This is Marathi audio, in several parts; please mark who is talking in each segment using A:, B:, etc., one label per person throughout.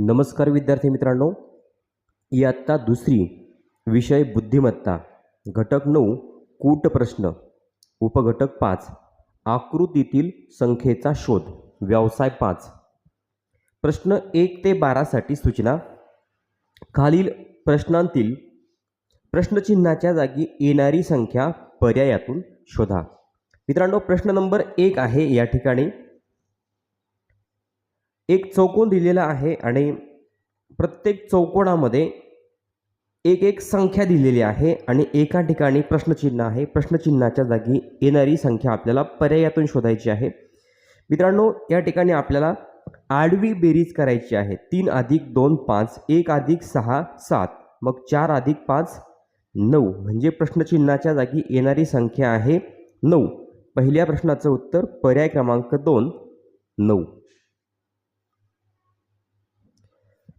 A: नमस्कार विद्यार्थी मित्रांनो. इयत्ता दुसरी विषय बुद्धिमत्ता घटक नऊ कूट प्रश्न उपघटक पाच आकृतीतील संख्येचा शोध व्यवसाय पाच. प्रश्न एक ते बारासाठी सूचना. खालील प्रश्नांतील प्रश्नचिन्हाच्या जागी येणारी संख्या पर्यायातून शोधा. मित्रांनो प्रश्न नंबर एक आहे या ठिकाणी. एक चौकोन दिलेला आहे आणि प्रत्येक चौकोनामध्ये एक एक संख्या दिलेली आहे आणि एका ठिकाणी प्रश्नचिन्ह आहे. प्रश्नचिन्हाच्या जागी येणारी संख्या आपल्याला पर्यायातून शोधायची आहे. मित्रांनो या ठिकाणी आपल्याला आडवी बेरीज करायची आहे. तीन अधिक दोन पाच एक अधिक सहा सात. मग चार अधिक पाच नऊ. म्हणजे प्रश्नचिन्हाच्या जागी येणारी संख्या आहे नऊ. पहिल्या प्रश्नाचं उत्तर पर्याय क्रमांक दोन नऊ.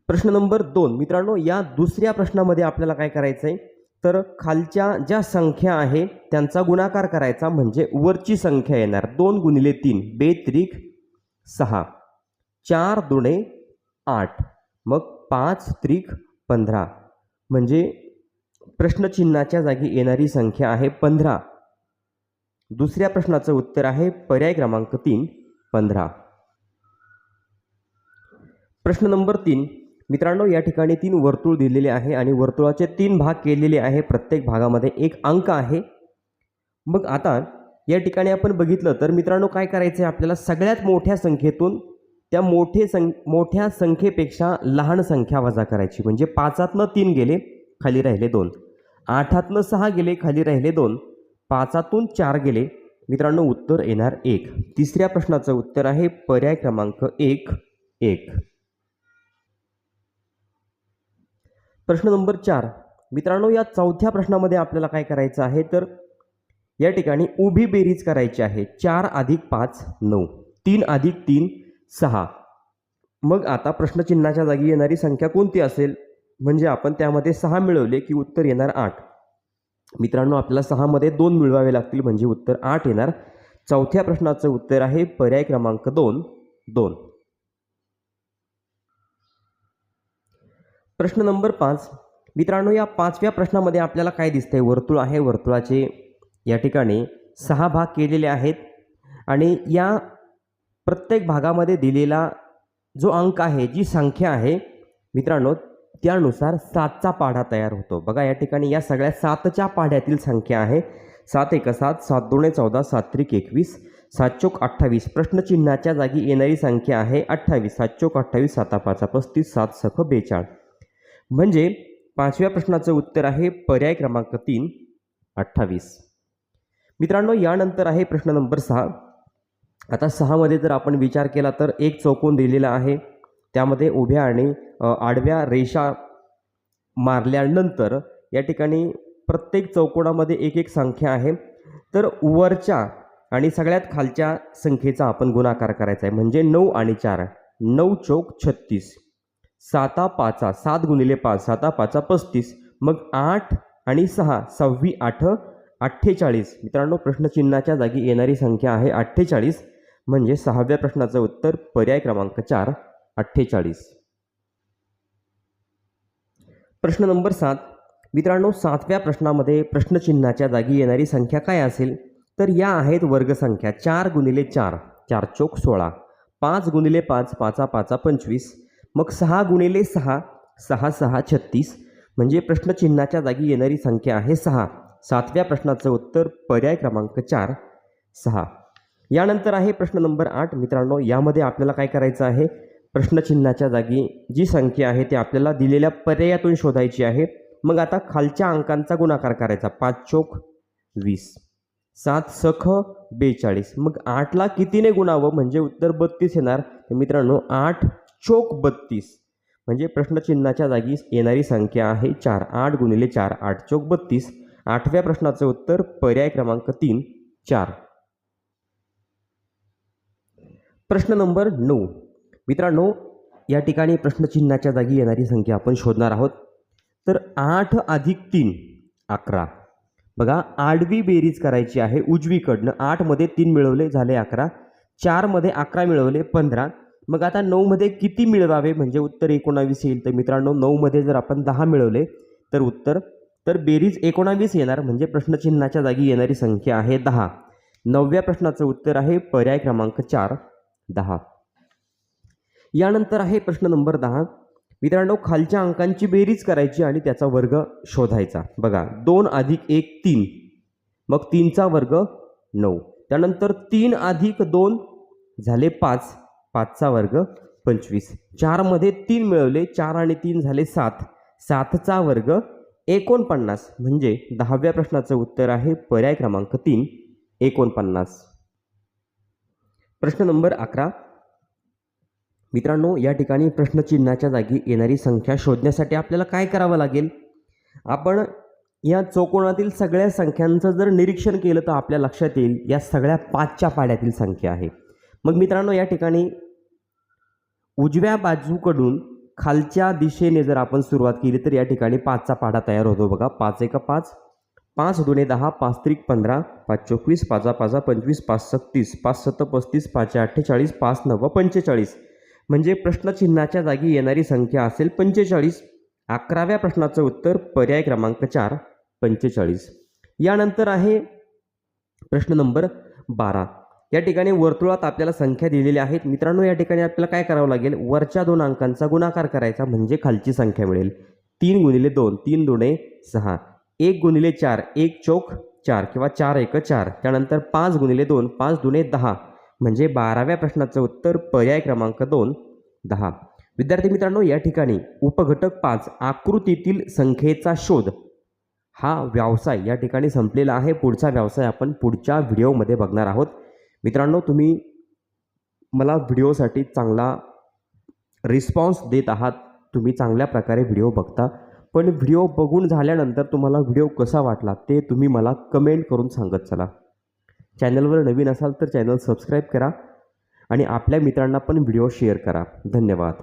A: प्रश्न नंबर दोन. मित्रांनो या दुसऱ्या प्रश्नामध्ये आपल्याला काय करायचं आहे तर खालच्या ज्या संख्या आहे त्यांचा गुणाकार करायचा म्हणजे वरची संख्या येणार. दोन गुणिले तीन बेत्रिक सहा. चार दुणे आठ. मग पाच त्रिक पंधरा. म्हणजे प्रश्नचिन्हाच्या जागी येणारी संख्या आहे पंधरा. दुसऱ्या प्रश्नाचं उत्तर आहे पर्याय क्रमांक तीन पंधरा. प्रश्न नंबर तीन. मित्रांनो या ठिकाणी तीन वर्तुळ दिलेले आहे आणि वर्तुळाचे तीन भाग केलेले आहे. प्रत्येक भागामध्ये एक अंक आहे. मग आता या ठिकाणी आपण बघितलं तर मित्रांनो काय करायचं आहे आपल्याला सगळ्यात मोठ्या संख्येतून त्या मोठे सं मोठ्या संख्येपेक्षा लहान संख्या वजा करायची. म्हणजे पाचातनं तीन गेले खाली राहिले दोन. आठातनं सहा गेले खाली राहिले दोन. पाचातून चार गेले. मित्रांनो उत्तर येणार एक. तिसऱ्या प्रश्नाचं उत्तर आहे पर्याय क्रमांक एक एक. प्रश्न नंबर चार. मित्रांनो या चौथ्या प्रश्नामध्ये आपल्याला काय करायचं आहे? तर या ठिकाणी उभी बेरीज करायची आहे. चार अधिक पाच नऊ. तीन अधिक तीन सहा. मग आता प्रश्नचिन्हाच्या जागी येणारी संख्या कोणती असेल? म्हणजे आपण त्यामध्ये सहा मिळवले की उत्तर येणार आठ. मित्रांनो आपल्याला सहामध्ये दोन मिळवावे लागतील म्हणजे उत्तर आठ येणार. चौथ्या प्रश्नाचं उत्तर आहे पर्याय क्रमांक दोन. दोन. प्रश्न नंबर पाच. मित्रांनो या पाचव्या प्रश्नामध्ये आपल्याला काय दिसतंय? वर्तुळ आहे. वर्तुळाचे या ठिकाणी सहा भाग केलेले आहेत आणि या प्रत्येक भागामध्ये दिलेला जो अंक आहे जी संख्या आहे मित्रांनो त्यानुसार सातचा पाढा तयार होतो. बघा या ठिकाणी या सगळ्या सातच्या पाढ्यातील संख्या आहे. सात एक सात सात दोन चौदा सात त्रिक एकवीस सात चोक अठ्ठावीस. प्रश्नचिन्हाच्या जागी येणारी संख्या आहे अठ्ठावीस. सात चोक अठ्ठावीस साता पाचा पस्तीस सात सख बेचाळ म्हणजे पाचव्या प्रश्नाचं उत्तर आहे पर्याय क्रमांक तीन अठ्ठावीस. मित्रांनो यानंतर आहे प्रश्न नंबर सहा. आता सहामध्ये जर आपण विचार केला तर एक चौकोन दिलेला आहे. त्यामध्ये उभ्या आणि आडव्या रेषा मारल्यानंतर या ठिकाणी प्रत्येक चौकोनामध्ये एक एक संख्या आहे. तर वरच्या आणि सगळ्यात खालच्या संख्येचा आपण गुणाकार करायचा आहे. म्हणजे नऊ आणि चार. नऊ चौक छत्तीस. साता पाचा सात गुणिले पाच साता पाचा पस्तीस मग आठ आणि सहा सव्वी आठ अठ्ठेचाळीस. मित्रांनो प्रश्नचिन्हाच्या जागी येणारी संख्या आहे अठ्ठेचाळीस म्हणजे सहाव्या प्रश्नाचं उत्तर पर्याय क्रमांक चार अठ्ठेचाळीस. प्रश्न नंबर सात. मित्रांनो सातव्या प्रश्नामध्ये प्रश्नचिन्हाच्या जागी येणारी संख्या काय असेल? तर या आहेत वर्गसंख्या चार गुणिले चार चार चोक सोळा. पाच गुणिले पाच पाचा पाचा पंचवीस मग सहा गुणिले सहा सहा सहा छत्तीस म्हणजे प्रश्नचिन्हाच्या जागी येणारी संख्या आहे सहा. सातव्या प्रश्नाचं उत्तर पर्याय क्रमांक चार सहा. यानंतर आहे प्रश्न नंबर आठ. मित्रांनो यामध्ये आपल्याला काय करायचं आहे? प्रश्नचिन्हाच्या जागी जी संख्या आहे ती आपल्याला दिलेल्या पर्यायातून शोधायची आहे. मग आता खालच्या अंकांचा गुणाकार करायचा. पाच चोक वीस. सात सख बेचाळीस. मग आठला कितीने गुणावं? म्हणजे उत्तर बत्तीस येणार. तर मित्रांनो आठ चोक बत्तीस. म्हणजे प्रश्नचिन्हाच्या जागी येणारी संख्या आहे चार. आठ गुणिले चार आठ. चोक बत्तीस. आठव्या प्रश्नाचं उत्तर पर्याय क्रमांक तीन चार. प्रश्न नंबर नऊ. मित्रांनो या ठिकाणी प्रश्नचिन्हाच्या जागी येणारी संख्या आपण शोधणार आहोत. तर आठ अधिक तीन अकरा. बघा आडवी बेरीज करायची आहे उजवीकडनं. आठमध्ये तीन मिळवले झाले अकरा. चारमध्ये अकरा मिळवले पंधरा. मग आता नऊमध्ये किती मिळवावे? म्हणजे उत्तर एकोणावीस येईल. तर मित्रांनो नऊमध्ये जर आपण दहा मिळवले तर उत्तर तर बेरीज एकोणावीस येणार. म्हणजे प्रश्नचिन्हाच्या जागी येणारी संख्या आहे दहा. नवव्या प्रश्नाचं उत्तर आहे पर्याय क्रमांक चार दहा. यानंतर आहे प्रश्न नंबर दहा. मित्रांनो खालच्या अंकांची बेरीज करायची आणि त्याचा वर्ग शोधायचा. बघा दोन अधिक एक तीन. मग तीनचा वर्ग नऊ. त्यानंतर तीन अधिक दोन झाले पाच. पाचचा वर्ग पंचवीस. चारमध्ये तीन मिळवले चार आणि तीन झाले सात. सातचा वर्ग एकोणपन्नास. म्हणजे दहाव्या प्रश्नाचं उत्तर आहे पर्याय क्रमांक तीन एकोणपन्नास. प्रश्न नंबर अकरा. मित्रांनो या ठिकाणी प्रश्नचिन्हाच्या जागी येणारी संख्या शोधण्यासाठी आपल्याला काय करावं लागेल? आपण या चौकोनातील सगळ्या संख्यांचं जर निरीक्षण केलं तर आपल्या लक्षात येईल या सगळ्या पाचच्या पाड्यातील संख्या आहे. मग मित्रांनो या ठिकाणी उजव्या बाजूकडून खालच्या दिशेने जर आपण सुरुवात केली तर या ठिकाणी पाचचा पाढा तयार होतो बघा. पाच एका पाच पाच दोने दहा पाच त्रिक पंधरा पाच चोवीस पाचा पाचा पंचवीस पाच सत्तीस पाच सत्त पस्तीस पाच अठ्ठेचाळीस पाच नव्व पंचेचाळीस. म्हणजे प्रश्नचिन्हाच्या जागी येणारी संख्या असेल पंचेचाळीस. अकराव्या प्रश्नाचं उत्तर पर्याय क्रमांक चार पंचेचाळीस. यानंतर आहे प्रश्न नंबर बारा. या ठिकाणी वर्तुळात आपल्याला संख्या दिलेल्या आहेत. मित्रांनो या ठिकाणी आपल्याला काय करावं लागेल? वरच्या दोन अंकांचा गुणाकार करायचा म्हणजे खालची संख्या मिळेल. तीन गुणिले दोन तीन दोने सहा. एक गुणिले चार एक चौक चार किंवा चार एक चार. त्यानंतर पाच गुणिले दोन पाच दुणे दहा. म्हणजे बाराव्या प्रश्नाचं उत्तर पर्याय क्रमांक दोन दहा. विद्यार्थी मित्रांनो या ठिकाणी उपघटक पाच आकृतीतील संख्येचा शोध. हा व्यवसाय या ठिकाणी संपलेला आहे. पुढचा व्यवसाय आपण पुढच्या व्हिडिओमध्ये बघणार आहोत. मित्रांनो तुम्ही मला व्हिडिओसाठी चांगला रिस्पॉन्स देत आहात. तुम्ही चांगल्या प्रकारे व्हिडिओ बघता. पण व्हिडिओ बघून झाल्यानंतर तुम्हाला व्हिडिओ कसा वाटला ते तुम्ही मला कमेंट करून सांगत चला. चॅनलवर नवीन असाल तर चॅनल सबस्क्राईब करा आणि आपल्या मित्रांना पण व्हिडिओ शेअर करा. धन्यवाद.